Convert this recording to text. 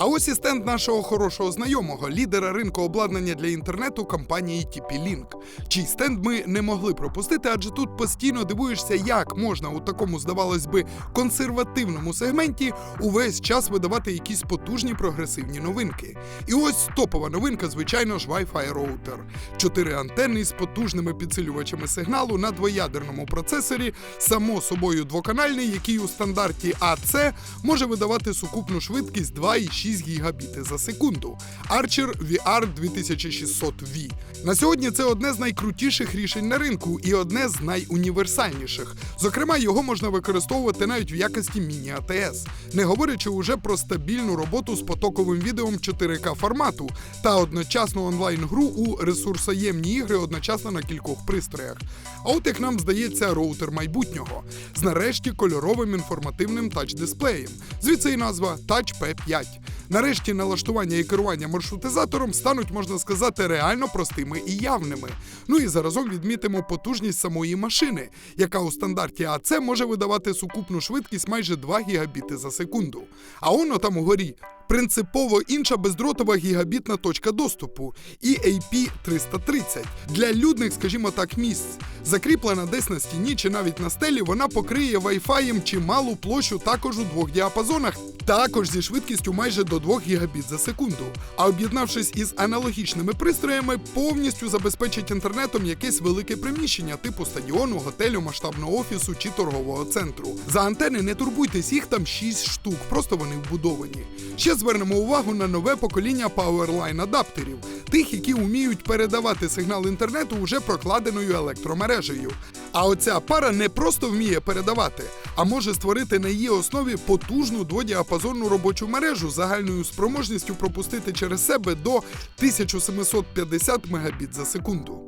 А ось і стенд нашого хорошого знайомого, лідера ринку обладнання для інтернету компанії TP-Link. Чий стенд ми не могли пропустити, адже тут постійно дивуєшся, як можна у такому, здавалось би, консервативному сегменті увесь час видавати якісь потужні прогресивні новинки. І ось топова новинка, звичайно ж, Wi-Fi роутер. Чотири антенни з потужними підсилювачами сигналу на двоядерному процесорі, само собою двоканальний, який у стандарті AC може видавати сукупну швидкість 2,6 гігабіти за секунду. Archer VR 2600V. На сьогодні це одне з найкрутіших рішень на ринку і одне з найуніверсальніших. Зокрема, його можна використовувати навіть в якості міні-АТС, не говорячи уже про стабільну роботу з потоковим відео 4К формату та одночасну онлайн-гру у ресурсоємні ігри одночасно на кількох пристроях. А от як нам здається, роутер майбутнього з нарешті кольоровим інформативним тач-дисплеєм. Звідси і назва Touch P5. Нарешті налаштування і керування маршрутизатором стануть, можна сказати, реально простими і явними. Ну і заразом відмітимо потужність самої машини, яка у стандарті АЦ може видавати сукупну швидкість майже 2 гігабіти за секунду. А воно там угорі. Принципово інша бездротова гігабітна точка доступу EAP 330 для людних, скажімо так, місць. Закріплена десь на стіні чи навіть на стелі, вона покриє Wi-Fi чималу площу також у двох діапазонах, також зі швидкістю майже до 2 гігабіт за секунду. А об'єднавшись із аналогічними пристроями, повністю забезпечить інтернетом якесь велике приміщення типу стадіону, готелю, масштабного офісу чи торгового центру. За антени не турбуйтесь, їх там 6 штук, просто вони вбудовані. Ще звернемо увагу на нове покоління Powerline адаптерів, тих, які вміють передавати сигнал інтернету уже прокладеною електромережею. А оця пара не просто вміє передавати, а може створити на її основі потужну дводіапазонну робочу мережу загальною спроможністю пропустити через себе до 1750 Мбіт за секунду.